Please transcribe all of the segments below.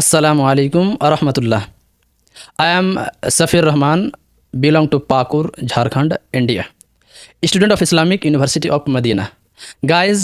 Assalamu alaikum rahmatullah. I am Safir Rahman, belong to Pakur, Jharkhand, India. Student of Islamic university of Medina guys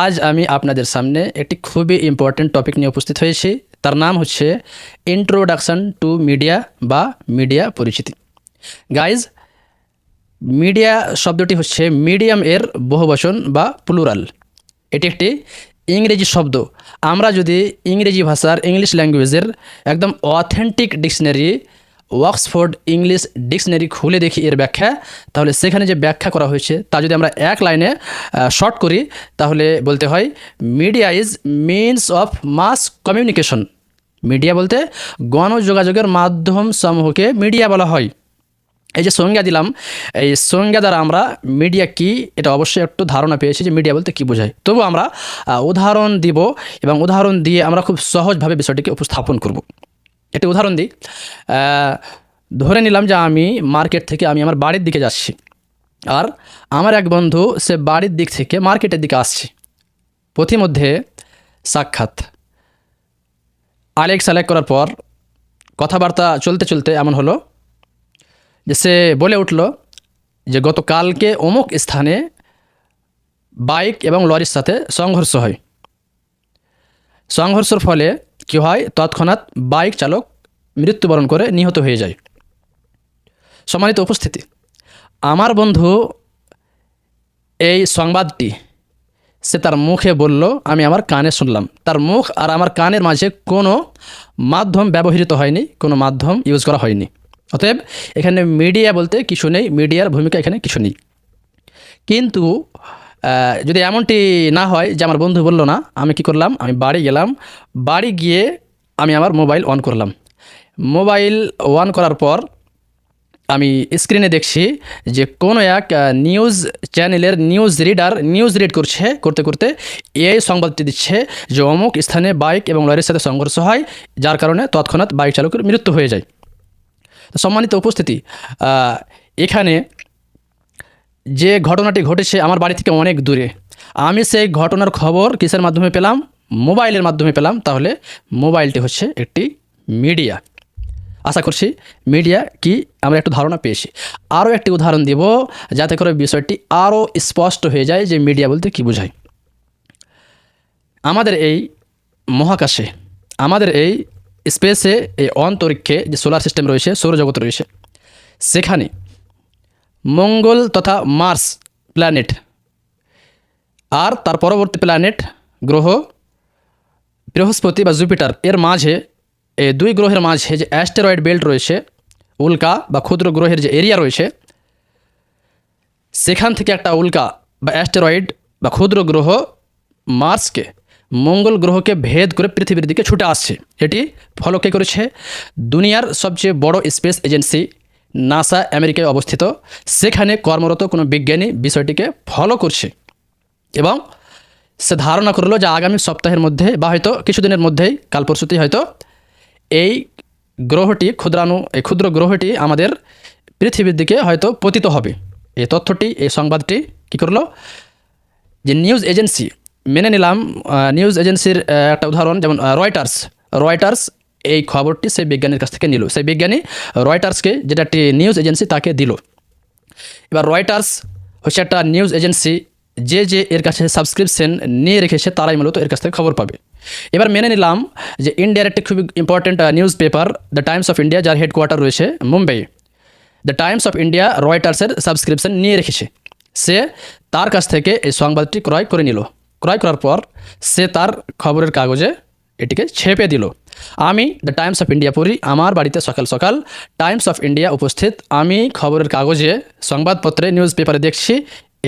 আজ আমি আপনাদের সামনে একটি খুবই important topic নিয়ে উপস্থিত হয়েছি তার নাম হচ্ছে ইন্ট্রোডাকশন টু মিডিয়া বা মিডিয়া পরিচিতি গাইজ মিডিয়া শব্দটি হচ্ছে মিডিয়াম এর বহুবচন বা প্লুরাল এটি একটি ইংরেজি শব্দ। আমরা যদি ইংরেজি ভাষার ইংলিশ ল্যাঙ্গুয়েজের একদম authentic dictionary Oxford English dictionary খুলে দেখি এর ব্যাখ্যা, তাহলে সেখানে যে ব্যাখ্যা করা হয়েছে, তা যদি আমরা এক লাইনে শর্ট করি, তাহলে বলতে হয় media is means of mass communication media বলতে গণযোগাযোগের মাধ্যম সমূহকে মিডিয়া বলা হয়। এই যে সংজ্ঞা দিলাম, এই সংজ্ঞা দ্বারা আমরা মিডিয়া কি, এটা অবশ্যই একটু ধারণা পেয়েছি যে মিডিয়া বলতে কী বোঝায়। তবু আমরা উদাহরণ দিব এবং উদাহরণ দিয়ে আমরা খুব সহজভাবে বিষয়টিকে উপস্থাপন করব। একটি উদাহরণ দিই। ধরে নিলাম যে আমি মার্কেট থেকে আমি আমার বাড়ির দিকে যাচ্ছি আর আমার এক বন্ধু, সে বাড়ির দিক থেকে মার্কেটের দিকে আসছে। পথিমধ্যে সাক্ষাৎ। আলেক সালেক করার পর কথাবার্তা চলতে চলতে এমন হলো যে সে বলে উঠল যে গতকালকে অমুক স্থানে বাইক এবং লরির সাথে সংঘর্ষ হয় সংঘর্ষের ফলে কী হয় তৎক্ষণাৎ বাইক চালক মৃত্যুবরণ করে নিহত হয়ে যায় সম্মানিত উপস্থিতি আমার বন্ধু এই সংবাদটি, সে তার মুখে বলল, আমি আমার কানে শুনলাম। তার মুখ আর আমার কানের মাঝে কোনো মাধ্যম ব্যবহৃত হয়নি, কোনো মাধ্যম ইউজ করা হয়নি। অতএব এখানে মিডিয়া বলতে কিছু নেই মিডিয়ার ভূমিকা এখানে কিছু নেই। কিন্তু যদি এমনটি না হয় যে আমার বন্ধু বলল না, আমি কি করলাম? আমি বাড়ি গেলাম। বাড়ি গিয়ে আমি আমার মোবাইল অন করলাম। মোবাইল অন করার পর আমি স্ক্রিনে দেখছি যে কোনো এক নিউজ চ্যানেলের নিউজ রিডার নিউজ রিড করছে, করতে করতে এই সংবাদটি দিচ্ছে যে অমুক স্থানে বাইক এবং লরির সাথে সংঘর্ষ হয়, যার কারণে তৎক্ষণাৎ বাইক চালকের মৃত্যু হয়ে যায়। সম্মানিত উপস্থিতি এখানে যে ঘটনাটি ঘটেছে আমার বাড়ি থেকে অনেক দূরে। আমি সেই ঘটনার খবর কিসের মাধ্যমে পেলাম? মোবাইলের মাধ্যমে পেলাম। তাহলে মোবাইলটি হচ্ছে একটি মিডিয়া। আশা করছি মিডিয়া কি আমরা একটু ধারণা পেয়েছি। আরও একটি উদাহরণ দিব যাতে করে বিষয়টি আরও স্পষ্ট হয়ে যায় যে মিডিয়া বলতে কী বোঝায়। আমাদের এই মহাকাশে, আমাদের এই স্পেসে এই অন্তরিক্ষে যে সোলার সিস্টেম রয়েছে, সৌরজগৎ রয়েছে, সেখানে মঙ্গল তথা মার্স প্ল্যানেট আর তার পরবর্তী প্ল্যানেট গ্রহ বৃহস্পতি বা জুপিটার। এর মাঝে, এই দুই গ্রহের মাঝে যে অ্যাস্টেরয়েড বেল্ট রয়েছে, উল্কা বা ক্ষুদ্র গ্রহের যে এরিয়া রয়েছে, সেখান থেকে একটা উল্কা বা অ্যাস্টেরয়েড বা ক্ষুদ্র গ্রহ মার্সকে মঙ্গল গ্রহকে ভেদ করে পৃথিবীর দিকে ছুটে আসছে। এটি ফলো কে করেছে? দুনিয়ার সবচেয়ে বড় স্পেস এজেন্সি নাসা আমেরিকায় অবস্থিত। সেখানে কর্মরত কোনো বিজ্ঞানী বিষয়টিকে ফলো করছে এবং সে ধারণা করল যে আগামী সপ্তাহের মধ্যে বা হয়তো কিছুদিনের মধ্যেই, কাল পরশুতেই হয়তো এই গ্রহটি ক্ষুদ্রাণু, এই ক্ষুদ্র গ্রহটি আমাদের পৃথিবীর দিকে হয়তো পতিত হবে। এই তথ্যটি, এই সংবাদটি কী করল? যে নিউজ এজেন্সি মেনে নিলাম নিউজ এজেন্সির একটা উদাহরণ, যেমন রয়টার্স রয়টার্স এই খবরটি সেই বিজ্ঞানীর কাছ থেকে নিল। সেই বিজ্ঞানী রয়টার্সকে যেটা একটি নিউজ এজেন্সি তাকে দিল। এবার রয়টার্স হচ্ছে একটা নিউজ এজেন্সি যে যে এর কাছে সাবস্ক্রিপশন নিয়ে রেখেছে, তারাই মূলত এর কাছ থেকে খবর পাবে। এবার মেনে নিলাম যে ইন্ডিয়ার একটি খুবই important news paper the Times of India যার হেডকোয়ার্টার রয়েছে Mumbai. The Times of India রয়টার্সের সাবস্ক্রিপশন নিয়ে রেখেছে। সে তার কাছ থেকে এই সংবাদটি ক্রয় করে নিল। ক্রয় করার পর সে তার খবরের কাগজে এটিকে ছেপে দিল। আমি দ্য টাইমস অফ ইন্ডিয়া পড়ি, আমার বাড়িতে সকাল সকাল টাইমস অফ ইন্ডিয়া উপস্থিত। আমি খবরের কাগজে সংবাদপত্রে, নিউজ পেপারে দেখছি,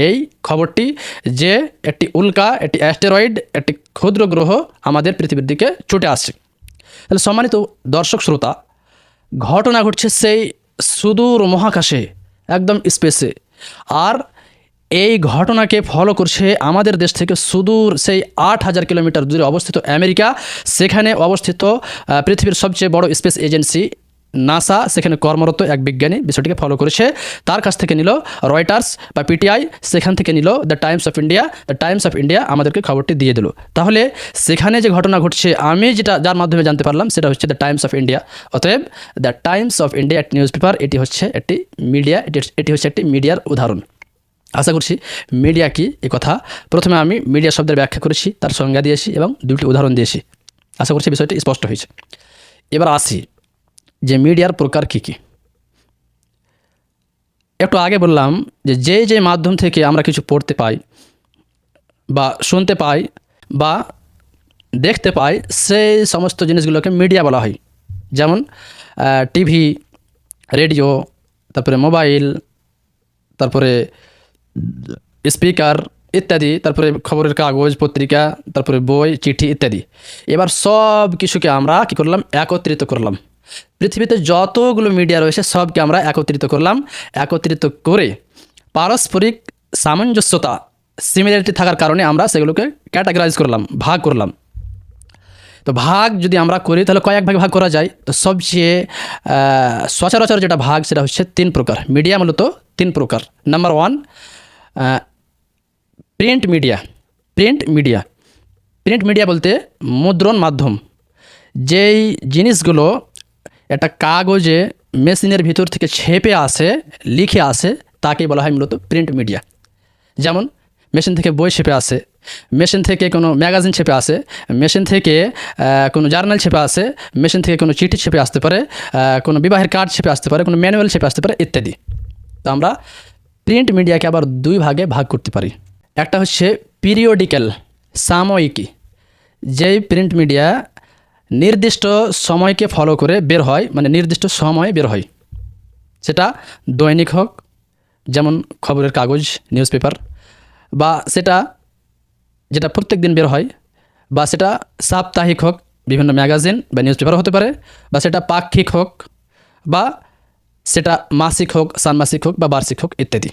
এই খবরটি যে একটি উল্কা, একটি অ্যাস্টেরয়েড একটি ক্ষুদ্র গ্রহ আমাদের পৃথিবীর দিকে ছুটে আসছে। তাহলে সম্মানিত দর্শক শ্রোতা, ঘটনা ঘটছে সেই সুদূর মহাকাশে, একদম স্পেসে আর এই ঘটনাকে ফলো করছে আমাদের দেশ থেকে সুদূর সেই আট হাজার কিলোমিটার দূরে অবস্থিত আমেরিকা। সেখানে অবস্থিত পৃথিবীর সবচেয়ে বড় স্পেস এজেন্সি নাসা। সেখানে কর্মরত এক বিজ্ঞানী বিষয়টিকে ফলো করেছে। তার কাছ থেকে নিল রয়টার্স বা পিটিআই। সেখান থেকে নিল the Times of India. The Times of India আমাদেরকে খবরটি দিয়ে দিল। তাহলে সেখানে যে ঘটনা ঘটছে, আমি যেটা, যার মাধ্যমে জানতে পারলাম, সেটা হচ্ছে দ্য টাইমস অফ ইন্ডিয়া। অতএব দ্য টাইমস অফ ইন্ডিয়া, একটি নিউজ পেপার এটি হচ্ছে একটি মিডিয়া, এটি হচ্ছে একটি মিডিয়ার উদাহরণ। আশা করছি মিডিয়া কি এ কথা? প্রথমে আমি মিডিয়া শব্দের ব্যাখ্যা করেছি, তার সংজ্ঞা দিয়েছি এবং দুটি উদাহরণ দিয়েছি। আশা করছি বিষয়টি স্পষ্ট হয়েছে। এবার আসি যে মিডিয়ার প্রকার কী কী। একটু আগে বললাম যে যে যে মাধ্যম থেকে আমরা কিছু পড়তে পাই বা শুনতে পাই বা দেখতে পাই, সেই সমস্ত জিনিসগুলোকে মিডিয়া বলা হয়। যেমন টিভি রেডিও তারপরে মোবাইল তারপরে স্পিকার ইত্যাদি, তারপরে খবরের কাগজ, পত্রিকা, তারপরে বই, চিঠি ইত্যাদি। এবার সব কিছুকে আমরা কী করলাম? একত্রিত করলাম। পৃথিবীতে যতগুলো মিডিয়া রয়েছে, সবকে আমরা একত্রিত করলাম। একত্রিত করে পারস্পরিক সামঞ্জস্যতা সিমিলারিটি থাকার কারণে আমরা সেগুলোকে ক্যাটাগরাইজ করলাম, ভাগ করলাম। তো ভাগ যদি আমরা করি, তাহলে কয়েক ভাগে ভাগ করা যায়। তো সবচেয়ে সচরাচর যেটা ভাগ, সেটা হচ্ছে তিন প্রকার। মিডিয়া মূলত তিন প্রকার। Number one print media print media print media বলতে মুদ্রণ মাধ্যম। যেই জিনিসগুলো একটা কাগজে মেশিনের ভিতর থেকে ছেপে আসে, লিখে আসে তাকে বলা হয় মূলত প্রিন্ট মিডিয়া যেমন, মেশিন থেকে বই ছেপে আসে, মেশিন থেকে কোনো ম্যাগাজিন ছেপে আসে, মেশিন থেকে কোনো জার্নাল ছেপে আসে, মেশিন থেকে কোনো চিঠি ছেপে আসতে পারে কোনো বিবাহের কার্ড ছেপে আসতে পারে, কোনো ম্যানুয়াল ছেপে আসতে পারে, ইত্যাদি। তো আমরা প্রিন্ট মিডিয়াকে আবার দুই ভাগে ভাগ করতে পারি। একটা হচ্ছে পিরিয়ডিক্যাল, সাময়িকী। যেই প্রিন্ট মিডিয়া নির্দিষ্ট সময়কে ফলো করে বের হয় মানে নির্দিষ্ট সময়ে বের হয়, সেটা দৈনিক হোক, যেমন খবরের কাগজ নিউজ পেপার বা সেটা যেটা প্রত্যেক দিন বের হয়, বা সেটা সাপ্তাহিক হোক, বিভিন্ন ম্যাগাজিন বা নিউজ পেপার হতে পারে, বা সেটা পাক্ষিক হোক, বা সেটা মাসিক হোক, ষান্মাসিক হোক বা বার্ষিক হোক ইত্যাদি।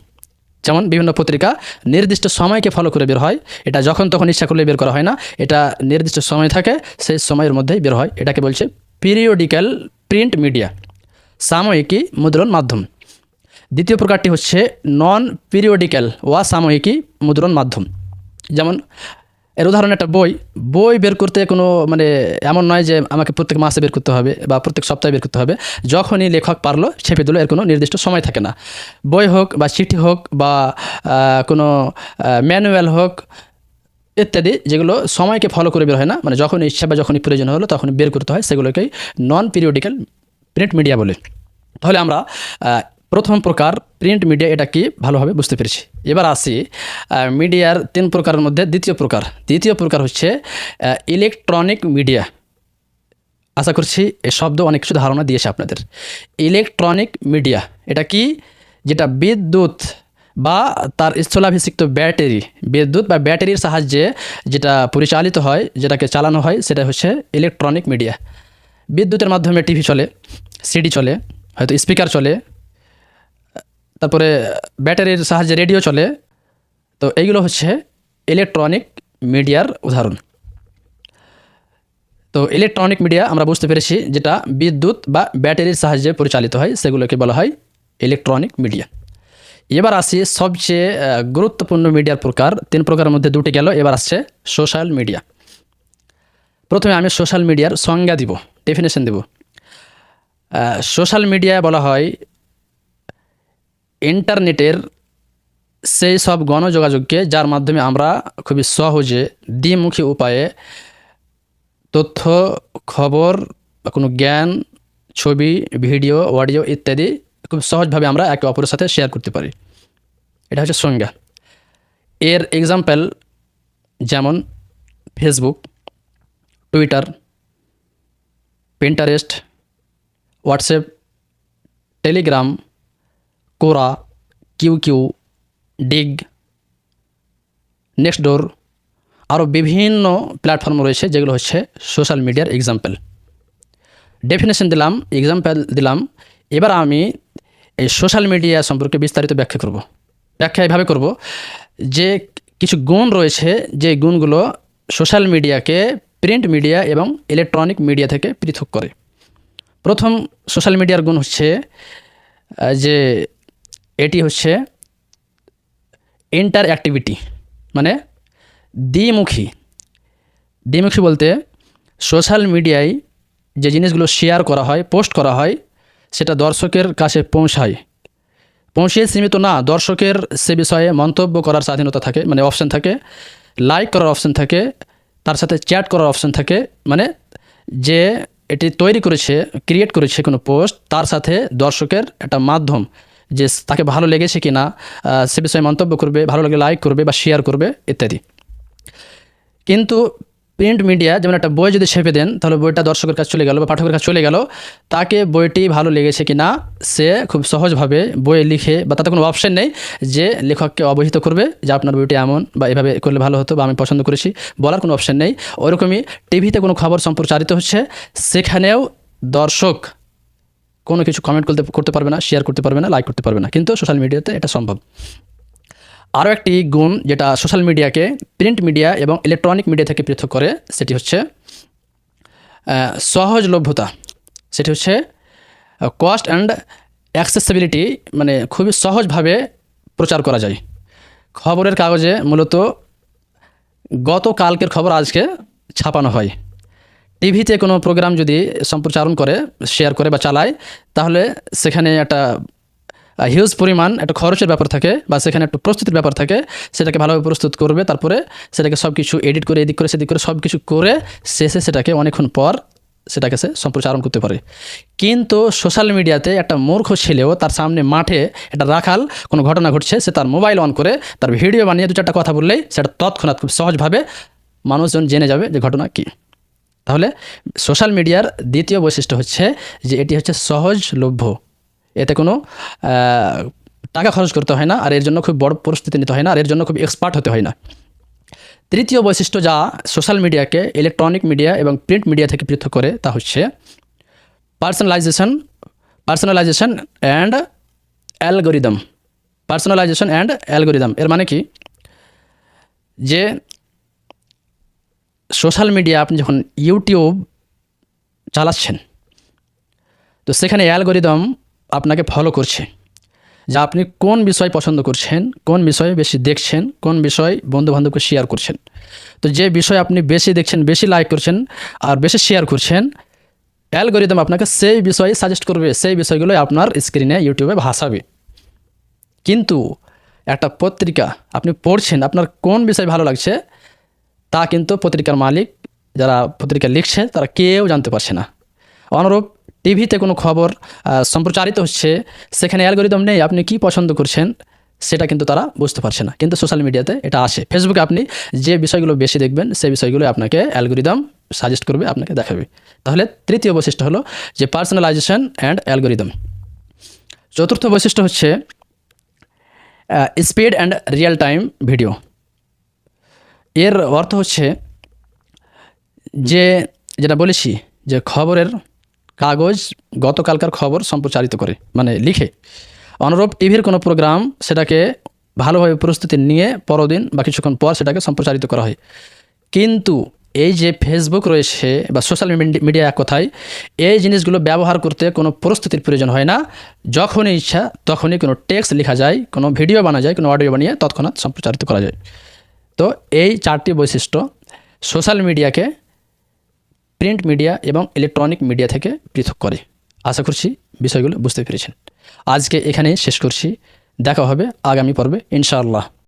যেমন বিভিন্ন পত্রিকা নির্দিষ্ট সময়কে ফলো করে বের হয়, এটা যখন তখন ইচ্ছা করলে বের করা হয় না, এটা নির্দিষ্ট সময় থাকে, সেই সময়ের মধ্যেই বের হয়, এটাকে বলছে পিরিয়ডিক্যাল প্রিন্ট মিডিয়া সাময়িকী মুদ্রণ মাধ্যম। দ্বিতীয় প্রকারটি হচ্ছে নন পিরিয়ডিক্যাল ওয়া সাময়িকী মুদ্রণ মাধ্যম। যেমন এর উদাহরণ একটা বই। বই বের করতে কোনো মানে এমন নয় যে আমাকে প্রত্যেক মাসে বের করতে হবে বা প্রত্যেক সপ্তাহে বের করতে হবে। যখনই লেখক পারল, ছেপে দিল, এর কোনো নির্দিষ্ট সময় থাকে না। বই হোক বা চিঠি হোক বা কোনো ম্যানুয়াল হোক ইত্যাদি, যেগুলো সময়কে ফলো করে বের হয় না মানে যখন ইচ্ছা বা যখনই প্রয়োজন হলো তখন বের করতে হয়, সেগুলোকেই নন পিরিয়ডিক্যাল প্রিন্ট মিডিয়া বলে। তাহলে আমরা প্রথম প্রকার প্রিন্ট মিডিয়া এটা কি? ভালোভাবে বুঝতে পেরেছি। এবার আসি মিডিয়ার তিন প্রকারের মধ্যে দ্বিতীয় প্রকার। দ্বিতীয় প্রকার হচ্ছে ইলেকট্রনিক মিডিয়া আশা করছি এ শব্দ অনেক কিছু ধারণা দিয়েছে আপনাদের। ইলেকট্রনিক মিডিয়া এটা কি? যেটা বিদ্যুৎ বা তার স্থলাভিষিক্ত ব্যাটারি। বিদ্যুৎ বা ব্যাটারির সাহায্যে যেটা পরিচালিত হয়, যেটাকে চালানো হয়, সেটা হচ্ছে ইলেকট্রনিক মিডিয়া বিদ্যুতের মাধ্যমে টিভি চলে সিডি চলে, হয়তো স্পিকার চলে তারপরে ব্যাটারির সাহায্যে রেডিও চলে। তো এইগুলো হচ্ছে ইলেকট্রনিক মিডিয়ার উদাহরণ। তো ইলেকট্রনিক মিডিয়া আমরা বুঝতে পেরেছি যেটা বিদ্যুৎ বা ব্যাটারির সাহায্যে পরিচালিত হয়, সেগুলোকে বলা হয় ইলেকট্রনিক মিডিয়া এবার আসি সবচেয়ে গুরুত্বপূর্ণ মিডিয়ার প্রকার। তিন প্রকারের মধ্যে দুটি গেল, এবার আসছে সোশ্যাল মিডিয়া প্রথমে আমি সোশ্যাল মিডিয়ার সংজ্ঞা দিব ডেফিনেশন দেব। সোশ্যাল মিডিয়া বলা হয় ইন্টারনেটের সেই সব গণযোগাযোগকে, যার মাধ্যমে আমরা খুবই সহজে দ্বিমুখী উপায়ে তথ্য, খবর বা কোনো জ্ঞান, ছবি, ভিডিও, অডিও ইত্যাদি খুব সহজভাবে আমরা একে অপরের সাথে শেয়ার করতে পারি। এটা হচ্ছে সংজ্ঞা। এর এক্সাম্পল যেমন Facebook Twitter Pinterest WhatsApp Telegram Quora, Q Q, Digg, Nextdoor আরও বিভিন্ন প্ল্যাটফর্ম রয়েছে যেগুলো হচ্ছে সোশ্যাল মিডিয়ার এক্সাম্পল। ডেফিনেশন দিলাম, এক্সাম্পল দিলাম। এবার আমি এই সোশ্যাল মিডিয়া সম্পর্কে বিস্তারিত ব্যাখ্যা করব। ব্যাখ্যা এভাবে করব যে কিছু গুণ রয়েছে যে গুণগুলো সোশ্যাল মিডিয়াকে প্রিন্ট মিডিয়া এবং ইলেকট্রনিক মিডিয়া থেকে পৃথক করে। প্রথম সোশ্যাল মিডিয়ার গুণ হচ্ছে যে এটি হচ্ছে ইন্টার অ্যাক্টিভিটি মানে দ্বিমুখী। দ্বিমুখী বলতে সোশ্যাল মিডিয়ায় যে জিনিসগুলো শেয়ার করা হয় পোস্ট করা হয়, সেটা দর্শকের কাছে পৌঁছায়। পৌঁছিয়ে সীমিত না, দর্শকের সে বিষয়ে মন্তব্য করার স্বাধীনতা থাকে মানে অপশন থাকে লাইক করার অপশন থাকে, তার সাথে চ্যাট করার অপশন থাকে মানে যে এটি তৈরি করেছে ক্রিয়েট করেছে কোনো পোস্ট তার সাথে দর্শকের একটা মাধ্যম। যে তাকে ভালো লেগেছে কি না সে বিষয়ে মন্তব্য করবে, ভালো লাগে লাইক করবে বা শেয়ার করবে, ইত্যাদি। কিন্তু প্রিন্ট মিডিয়া যেমন একটা বই যদি ছেপে দেন, তাহলে বইটা দর্শকের কাছে চলে গেল বা পাঠকের কাছে চলে গেল, তাকে বইটি ভালো লেগেছে কি না সে খুব সহজভাবে বই লিখে বা তাতে কোনো অপশন নেই যে লেখককে অবহিত করবে যে আপনার বইটি এমন বা এভাবে করলে ভালো হতো বা আমি পছন্দ করেছি, বলার কোনো অপশন নেই। ওরকমই টিভিতে কোনো খবর সম্প্রচারিত হচ্ছে, সেখানেও দর্শক কোনো কিছু কমেন্ট করতে করতে পারবে না শেয়ার করতে পারবে না লাইক করতে পারবে না। কিন্তু সোশ্যাল মিডিয়াতে এটা সম্ভব। আরও একটি গুণ যেটা সোশ্যাল মিডিয়াকে প্রিন্ট মিডিয়া এবং ইলেকট্রনিক মিডিয়া থেকে পৃথক করে, সেটি হচ্ছে সহজলভ্যতা। সেটি হচ্ছে কস্ট অ্যান্ড অ্যাক্সেসিবিলিটি মানে খুবই সহজভাবে প্রচার করা যায়। খবরের কাগজে মূলত গতকালকের খবর আজকে ছাপানো হয়। টিভিতে কোনো প্রোগ্রাম যদি সম্প্রচারণ করে শেয়ার করে বা চালায়, তাহলে সেখানে একটা হিউজ পরিমাণ একটা খরচের ব্যাপার থাকে বা সেখানে একটা প্রস্তুতির ব্যাপার থাকে। সেটাকে ভালোভাবে প্রস্তুত করবে, তারপরে সেটাকে সব কিছু এডিট করে, এদিক করে, সেদিক করে সব কিছু করে শেষে সেটাকে অনেকক্ষণ পর সেটাকে সে সম্প্রচারণ করতে পারে। কিন্তু সোশ্যাল মিডিয়াতে একটা মূর্খ ছেলেও তার সামনে মাঠে একটা রাখাল কোনো ঘটনা ঘটছে, সে তার মোবাইল অন করে, তার ভিডিও বানিয়ে দু চারটা কথা বললেই সেটা তৎক্ষণাৎ খুব সহজভাবে মানুষজন জেনে যাবে যে ঘটনা কী। তাহলে সোশ্যাল মিডিয়ার দ্বিতীয় বৈশিষ্ট্য হচ্ছে যে এটি হচ্ছে সহজলভ্য এতে কোনো টাকা খরচ করতে হয় না, আর এর জন্য খুব বড় পরিস্থিতি নিতে হয় না, আর এর জন্য খুব এক্সপার্ট হতে হয় না। তৃতীয় বৈশিষ্ট্য যা সোশ্যাল মিডিয়াকে ইলেকট্রনিক মিডিয়া এবং প্রিন্ট মিডিয়া থেকে পৃথক করে, তা হচ্ছে personalization personalization and algorithm personalization and algorithm এর মানে কি? যে সোশ্যাল মিডিয়া আপনি যখন ইউটিউব চালাচ্ছেন, তো সেখানে অ্যালগোরিদম আপনাকে ফলো করছে যা আপনি কোন বিষয় পছন্দ করছেন, কোন বিষয়ে বেশি দেখছেন, কোন বিষয় বন্ধুবান্ধবকে শেয়ার করছেন। তো যে বিষয় আপনি বেশি দেখছেন, বেশি লাইক করছেন আর বেশি শেয়ার করছেন, অ্যালগোরিদম আপনাকে সেই বিষয়ে সাজেস্ট করবে, সেই বিষয়গুলোই আপনার স্ক্রিনে ইউটিউবে ভাসাবে। কিন্তু একটা পত্রিকা আপনি পড়ছেন, আপনার কোন বিষয় ভালো লাগছে তা কিন্তু পত্রিকার মালিক, যারা পত্রিকা লিখছে, তারা কেউ জানতে পারছে না। অনুরূপ টিভিতে কোনো খবর সম্প্রচারিত হচ্ছে, সেখানে অ্যালগোরিদম নেই, আপনি কি পছন্দ করছেন, সেটা কিন্তু তারা বুঝতে পারছে না। কিন্তু সোশ্যাল মিডিয়াতে এটা আসে। ফেসবুকে আপনি যে বিষয়গুলো বেশি দেখবেন, সেই বিষয়গুলো আপনাকে অ্যালগোরিদম সাজেস্ট করবে, আপনাকে দেখাবে। তাহলে তৃতীয় বৈশিষ্ট্য হলো যে পার্সোনালাইজেশন অ্যান্ড অ্যালগোরিদম। চতুর্থ বৈশিষ্ট্য হচ্ছে speed and real time video. এর অর্থ হচ্ছে যে, যেটা বলেছি, যে খবরের কাগজ গতকালকার খবর সম্প্রচারিত করে মানে লিখে। অনুরূপ টিভির কোনো প্রোগ্রাম সেটাকে ভালোভাবে প্রস্তুতি নিয়ে পরদিন বা কিছুক্ষণ পর সেটাকে সম্প্রচারিত করা হয়। কিন্তু এই যে ফেসবুক রয়েছে বা সোশ্যাল মিডিয়া এক কথায়, এই জিনিসগুলো ব্যবহার করতে কোনো প্রস্তুতির প্রয়োজন হয় না। যখনই ইচ্ছা তখনই কোনো টেক্সট লেখা যায়, কোনো ভিডিও বানা যায়, কোনো অডিও বানিয়ে তৎক্ষণাৎ সম্প্রচারিত করা যায়। তো এই চারটি বৈশিষ্ট্য সোশ্যাল মিডিয়াকে, প্রিন্ট মিডিয়া এবং ইলেকট্রনিক মিডিয়া থেকে পৃথক করে। আশা করছি বিষয়গুলো বুঝতে পেরেছেন। আজকে এখানেই শেষ করছি। দেখা হবে আগামী পর্বে, ইনশাআল্লাহ।